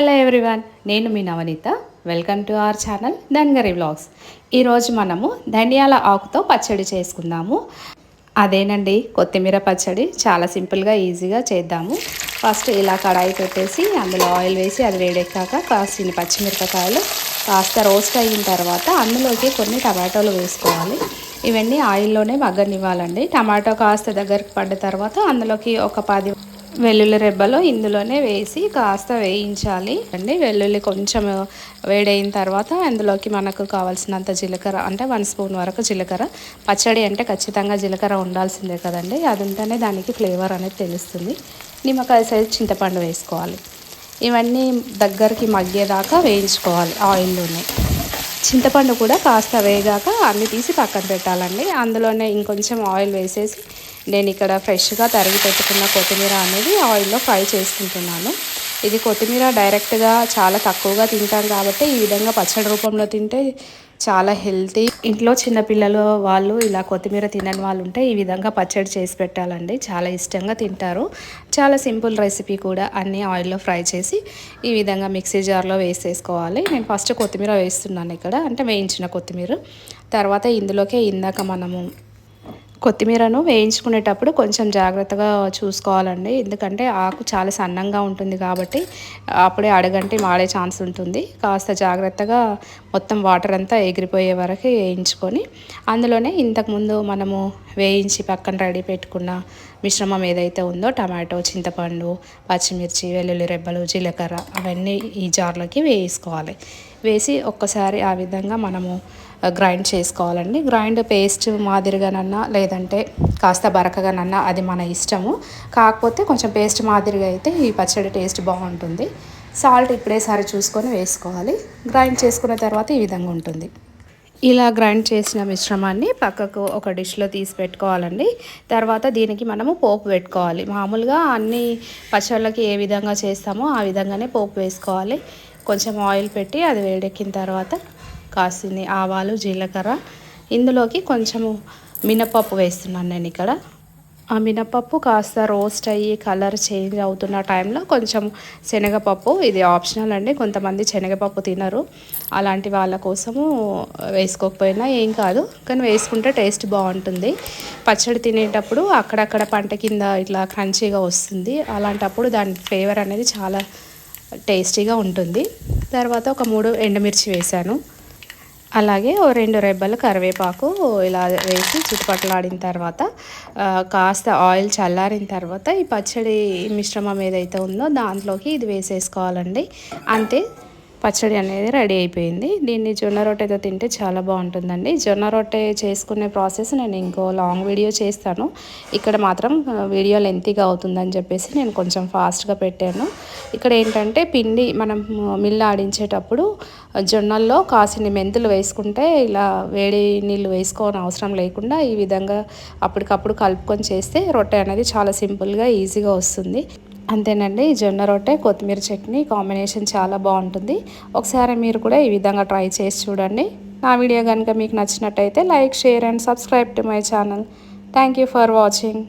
Hello everyone నేను మీ Navaneetha. Welcome to our channel Dhangari vlogs ఈరోజు మనము ధనియాల ఆకుతో పచ్చడి చేసుకుందాము. అదేనండి కొత్తిమీర పచ్చడి. చాలా సింపుల్గా ఈజీగా చేద్దాము. ఫస్ట్ ఇలా కడాయి పెట్టేసి అందులో ఆయిల్ వేసి అది వేడెక్కాక కాసిన పచ్చిమిరపకాయలు కాస్త రోస్ట్ అయిన తర్వాత అందులోకి కొన్ని టమాటోలు వేసుకోవాలి. ఇవన్నీ ఆయిల్లోనే మగ్గనివ్వాలండి. టమాటో కాస్త దగ్గరికి పడ్డ తర్వాత అందులోకి ఒక పది వెల్లుల్లి రెబ్బలు ఇందులోనే వేసి కాస్త వేయించాలి. అండి వెల్లుల్లి కొంచెం వేడైన తర్వాత అందులోకి మనకు కావాల్సినంత జీలకర్ర అంటే వన్ స్పూన్ వరకు జీలకర్ర. పచ్చడి అంటే ఖచ్చితంగా జీలకర్ర ఉండాల్సిందే కదండి. అది ఉంటేనే దానికి ఫ్లేవర్ అనేది తెలుస్తుంది. నిమ్మకాయ సైజ్ చింతపండు వేసుకోవాలి. ఇవన్నీ దగ్గరికి మగ్గేదాకా వేయించుకోవాలి ఆయిల్లోనే. చింతపండు కూడా కాస్త వేగాక అన్ని తీసి పక్కన పెట్టాలండి. అందులోనే ఇంకొంచెం ఆయిల్ వేసేసి నేను ఇక్కడ ఫ్రెష్గా తరిగి పెట్టుకున్న కొత్తిమీర అనేది ఆయిల్లో ఫ్రై చేసుకుంటున్నాను. ఇది కొత్తిమీర డైరెక్ట్గా చాలా తక్కువగా తింటాం కాబట్టి ఈ విధంగా పచ్చడి రూపంలో తింటే చాలా హెల్తీ. ఇంట్లో చిన్నపిల్లలు వాళ్ళు ఇలా కొత్తిమీర తినని వాళ్ళు ఉంటే ఈ విధంగా పచ్చడి చేసి పెట్టాలండి. చాలా ఇష్టంగా తింటారు. చాలా సింపుల్ రెసిపీ కూడా అన్నీ ఆయిల్లో ఫ్రై చేసి ఈ విధంగా మిక్సీ జార్లో వేసేసుకోవాలి. నేను ఫస్ట్ కొత్తిమీర వేస్తున్నాను ఇక్కడ. అంటే వేయించిన కొత్తిమీర. తర్వాత ఇందులోకే ఇందాక మనము కొత్తిమీరను వేయించుకునేటప్పుడు కొంచెం జాగ్రత్తగా చూసుకోవాలండి. ఎందుకంటే ఆకు చాలా సన్నంగా ఉంటుంది కాబట్టి అప్పుడే అడగంటి మాడే ఛాన్స్ ఉంటుంది. కాస్త జాగ్రత్తగా మొత్తం వాటర్ అంతా ఎగిరిపోయే వరకు వేయించుకొని అందులోనే ఇంతకుముందు మనము వేయించి పక్కన రెడీ పెట్టుకున్న మిశ్రమం ఏదైతే ఉందో టమాటో చింతపండు పచ్చిమిర్చి వెల్లుల్లి రెబ్బలు జీలకర్ర అవన్నీ ఈ జార్లోకి వేసుకోవాలి. వేసి ఒక్కసారి ఆ విధంగా మనము గ్రైండ్ చేసుకోవాలండి. గ్రైండ్ పేస్ట్ మాదిరిగానన్నా లేదంటే కాస్త బరకగానన్నా అది మన ఇష్టము. కాకపోతే కొంచెం పేస్ట్ మాదిరిగా అయితే ఈ పచ్చడి టేస్ట్ బాగుంటుంది. సాల్ట్ ఇప్పుడేసారి చూసుకొని వేసుకోవాలి. గ్రైండ్ చేసుకున్న తర్వాత ఈ విధంగా ఉంటుంది. ఇలా గ్రైండ్ చేసిన మిశ్రమాన్ని పక్కకు ఒక డిష్లో తీసి పెట్టుకోవాలండి. తర్వాత దీనికి మనము పోపు పెట్టుకోవాలి. మామూలుగా అన్ని పచ్చళ్ళకి ఏ విధంగా చేస్తామో ఆ విధంగానే పోపు వేసుకోవాలి. కొంచెం ఆయిల్ పెట్టి అది వేడెక్కిన తర్వాత కాసిని ఆవాలు జీలకర్ర. ఇందులోకి కొంచెము మినపప్పు వేస్తున్నాను నేను ఇక్కడ. ఆ మినపప్పు కాస్త రోస్ట్ అయ్యి కలర్ చేంజ్ అవుతున్న టైంలో కొంచెం శనగపప్పు. ఇది ఆప్షనల్ అండి కొంతమంది శనగపప్పు తినరు. అలాంటి వాళ్ళ కోసము వేసుకోకపోయినా ఏం కాదు కానీ వేసుకుంటే టేస్ట్ బాగుంటుంది. పచ్చడి తినేటప్పుడు అక్కడక్కడ పంట కింద ఇట్లా క్రంచీగా వస్తుంది. అలాంటప్పుడు దాని ఫ్లేవర్ అనేది చాలా టేస్టీగా ఉంటుంది. తర్వాత ఒక మూడు ఎండుమిర్చి వేశాను. అలాగే ఓ రెండు రెబ్బలు కరివేపాకు ఇలా వేసి చుట్టుపక్కలాడిన తర్వాత కాస్త ఆయిల్ చల్లారిన తర్వాత ఈ పచ్చడి మిశ్రమం ఏదైతే ఉందో దాంట్లోకి ఇది వేసేసుకోవాలండి. అంతే పచ్చడి అనేది రెడీ అయిపోయింది. దీన్ని జొన్న రొట్టెతో తింటే చాలా బాగుంటుందండి. జొన్న రొట్టె చేసుకునే ప్రాసెస్ నేను ఇంకో లాంగ్ వీడియో చేస్తాను. ఇక్కడ మాత్రం వీడియో లెంతీగా అవుతుందని చెప్పేసి నేను కొంచెం ఫాస్ట్గా పెట్టాను. ఇక్కడ ఏంటంటే పిండి మనం మిల్లు ఆడించేటప్పుడు జొన్నల్లో కాసిన మెంతులు వేసుకుంటే ఇలా వేడి నీళ్ళు వేసుకోని అవసరం లేకుండా ఈ విధంగా అప్పటికప్పుడు కలుపుకొని చేస్తే రొట్టె అనేది చాలా సింపుల్గా ఈజీగా వస్తుంది. అంతేనండి జొన్న రొట్టె కొత్తిమీర చట్నీ కాంబినేషన్ చాలా బాగుంటుంది. ఒకసారి మీరు కూడా ఈ విధంగా ట్రై చేసి చూడండి. నా వీడియో కనుక మీకు నచ్చినట్టయితే like share and subscribe to my channel. Thank you for watching.